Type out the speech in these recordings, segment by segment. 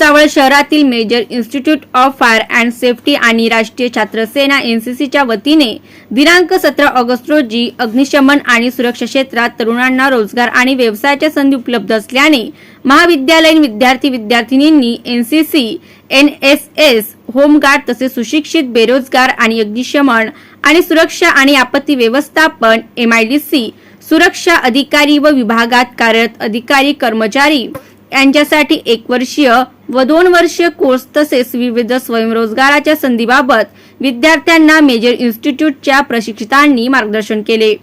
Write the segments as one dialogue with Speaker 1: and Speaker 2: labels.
Speaker 1: भुसावळ शहरातील major institute of fire and safety आणि राष्ट्रीय छात्र सेना एनसीसीच्या वतीने दिनांक सतरा ऑगस्ट रोजी अग्निशमन आणि सुरक्षा क्षेत्रात तरुणांना रोजगार आणि व्यवसायाच्या संधी उपलब्ध असल्याने महाविद्यालयीन विद्यार्थी विद्यार्थिनींनी एनसीसी एनएसएस होमगार्ड तसेच सुशिक्षित बेरोजगार आणि अग्निशमन आणि सुरक्षा आणि आपत्ती व्यवस्थापन एमआयडीसी सुरक्षा अधिकारी व विभागात कार्यरत अधिकारी कर्मचारी यांच्यासाठी एक वर्षीय व दोन वर्षीय कोर्स तसेच विविध स्वयंरोजगाराच्या संधीबाबत विद्यार्थ्यांना मेजर इन्स्टिट्यूटच्या प्रशिक्षितांनी मार्गदर्शन केले.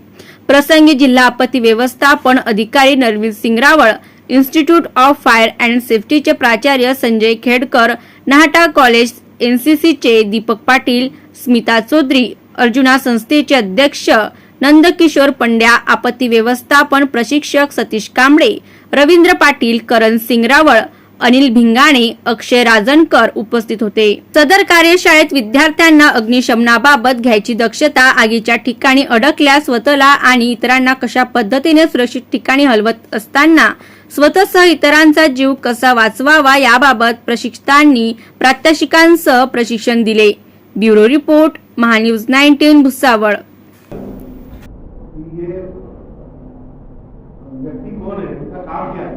Speaker 1: प्रसंगी जिल्हा आपत्ती व्यवस्थापन अधिकारी Narveer Singh Rawal institute of fire and सेफ्टीचे प्राचार्य संजय खेडकर नाहटा कॉलेज एनसीसीचे दीपक पाटील स्मिता चौधरी अर्जुना संस्थेचे अध्यक्ष नंदकिशोर पंड्या आपत्ती व्यवस्थापन प्रशिक्षक सतीश कांबळे रवींद्र पाटील करण सिंग रावळ अनिल भिंगाणे अक्षय राजनकर उपस्थित होते. सदर कार्यशाळेत विद्यार्थ्यांना अग्निशमनाबाबत घ्यायची दक्षता आगीच्या ठिकाणी अडकल्या स्वतःला आणि इतरांना कशा पद्धतीने सुरक्षित ठिकाणी हलवत असताना स्वतःसह इतरांचा जीव कसा वाचवावा याबाबत प्रशिक्षकांनी प्रात्यक्षिकांसह प्रशिक्षण दिले. Bureau report Mahanews nineteen Bhusawal.
Speaker 2: कि ये व्यक्ति कौन है? उसका काम क्या है?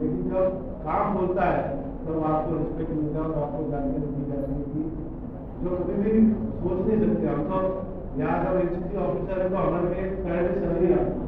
Speaker 2: लेकिन जब काम बोलता है तो आपको रिस्पेक्ट मिलता है और आपको जानकारी दी जाती है कि जो कभी भी सोच नहीं सकते हम तो यहाँ जब एनसीसी ऑफिसर है तो हमारे लिए पहले से नहीं आता